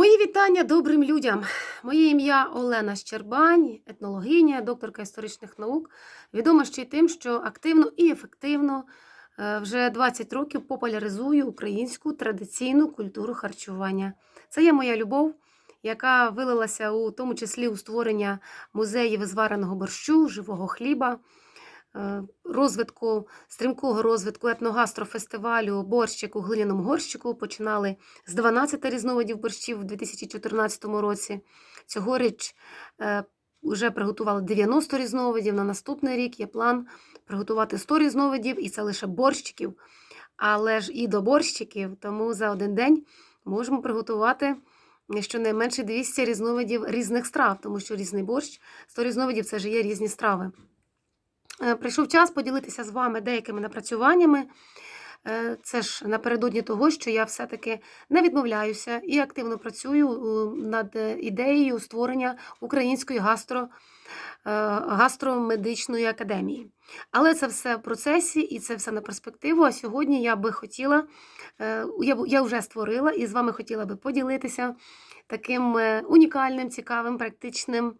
Мої вітання добрим людям. Моє ім'я Олена Щербань, етнологиня, докторка історичних наук. Відома ще й тим, що активно і ефективно е, вже 20 років популяризую українську традиційну культуру харчування. Це є моя любов, яка вилилася у тому числі у створення музеїв звареного борщу, живого хліба, розвитку, стрімкого розвитку етногастрофестивалю борщик у глиняному горщику. Починали з 12 різновидів борщів у 2014 році. Цьогоріч е, вже приготували 90 різновидів. На наступний рік є план приготувати 100 різновидів, і це лише борщиків. Але ж і до борщиків, тому за один день можемо приготувати щонайменше 200 різновидів різних страв, тому що різний борщ, 100 різновидів це ж є різні страви. Е, Прийшов час поділитися з вами деякими напрацюваннями. Е, Це ж напередодні того, що я все-таки не відмовляюся і активно працюю над е, ідеєю створення української гастро, гастромедичної академії. Але це все в процесі і це все на перспективу. А сьогодні я би хотіла, я, вже створила і з вами хотіла би поділитися таким унікальним, цікавим, практичним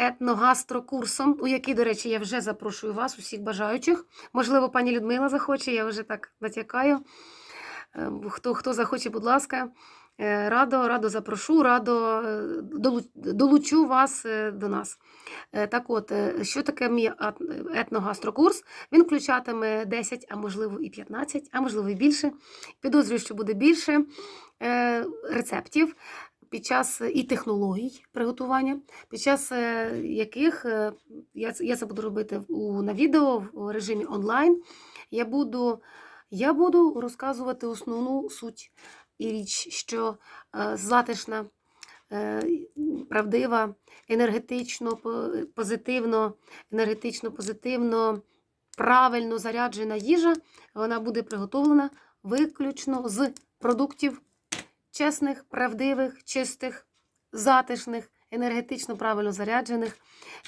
етногастрокурсом, у який, до речі, я вже запрошую вас, усіх бажаючих. Можливо, пані Людмила захоче, я вже так натякаю. Е, Хто, хто захоче, будь ласка, е, радо, радо запрошу, радо е, долучу вас е, до нас. Так от, що таке мій етногастрокурс? Він включатиме 10, а можливо і 15, а можливо і більше. Підозрюю, що буде більше рецептів під час і технологій приготування, під час е, яких е, я, я це буду робити у, на відео в режимі онлайн. Я буду, я буду розказувати основну суть і річ, що е, затишна, е, правдива, енергетично, позитивно, енергетично, позитивно, правильно заряджена їжа, вона буде приготовлена виключно з продуктів чесних, правдивих, чистих, затишних, енергетично правильно заряджених.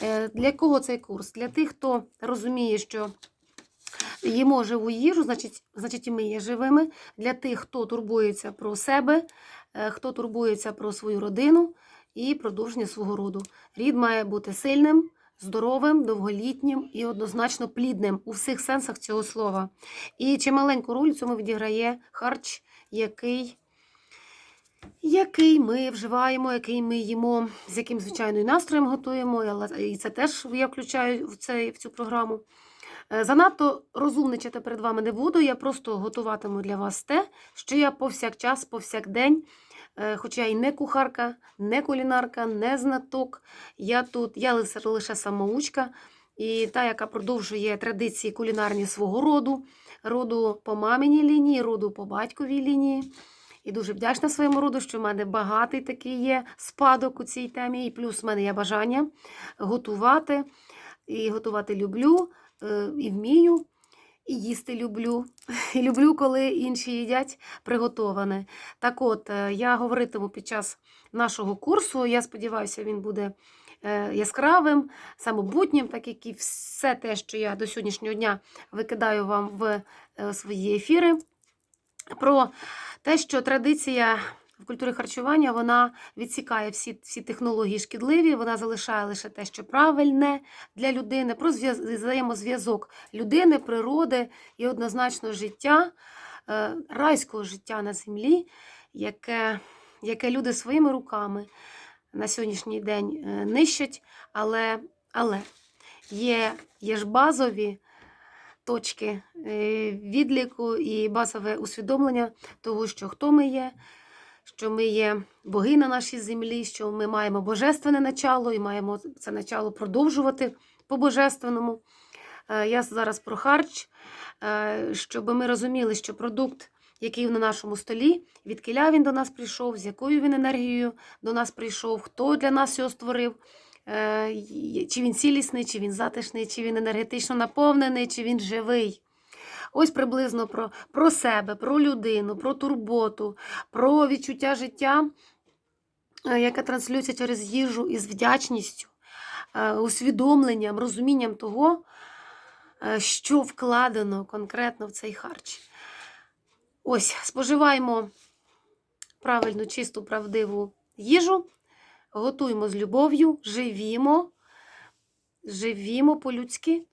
Е, Для кого цей курс? Для тих, хто розуміє, що їмо живу їжу, значить, значить і ми є живими. Для тих, хто турбується про себе, е, хто турбується про свою родину і продовження свого роду. Рід має бути сильним, здоровим, довголітнім і однозначно плідним у всіх сенсах цього слова. І чималеньку роль в цьому відіграє харч, який який ми вживаємо, який ми їмо, з яким звичайно і настроєм готуємо, і це теж я включаю в, цей, в цю програму. Е, Занадто розумничати перед вами не буду. Я просто готуватиму для вас те, що я повсякчас, повсякдень, е, хоча і не кухарка, не кулінарка, не знаток. Я тут, я лише самоучка, і та, яка продовжує традиції кулінарні свого роду, роду по маминій лінії, роду по батьковій лінії. І дуже вдячна своєму роду, що в мене багатий такий є спадок у цій темі. І плюс в мене є бажання готувати. І готувати люблю, е, і вмію, і їсти люблю. І люблю, коли інші їдять приготоване. Так от, е, я говоритиму під час нашого курсу. Я сподіваюся, він буде е, яскравим, самобутнім, так як і все те, що я до сьогоднішнього дня викидаю вам в свої ефіри. Про те, що традиція в культурі харчування вона відсікає всі, всі технології шкідливі, вона залишає лише те, що правильне для людини, про взаємозв'язок людини, природи і однозначно життя, е, райського життя на землі, яке, яке люди своїми руками на сьогоднішній день е, нищать, але, але є, є ж базові точки е, відліку і базове усвідомлення того, що хто ми є, що ми є боги на нашій землі, що ми маємо божественне начало і маємо це начало продовжувати по божественному. Е, Я зараз про харч, е, щоб ми розуміли, що продукт, який на нашому столі, відкиля він до нас прийшов, з якою він енергією до нас прийшов, хто для нас його створив. Е, Чи він цілісний, чи він затишний, чи він енергетично наповнений, чи він живий. Ось приблизно про, про себе, про людину, про турботу, про відчуття життя, е, яке транслюється через їжу із вдячністю, е, усвідомленням, розумінням того, що вкладено конкретно в цей харч. Ось, споживаємо правильну, чисту, правдиву їжу, готуємо з любов'ю, живімо, живімо по-людськи.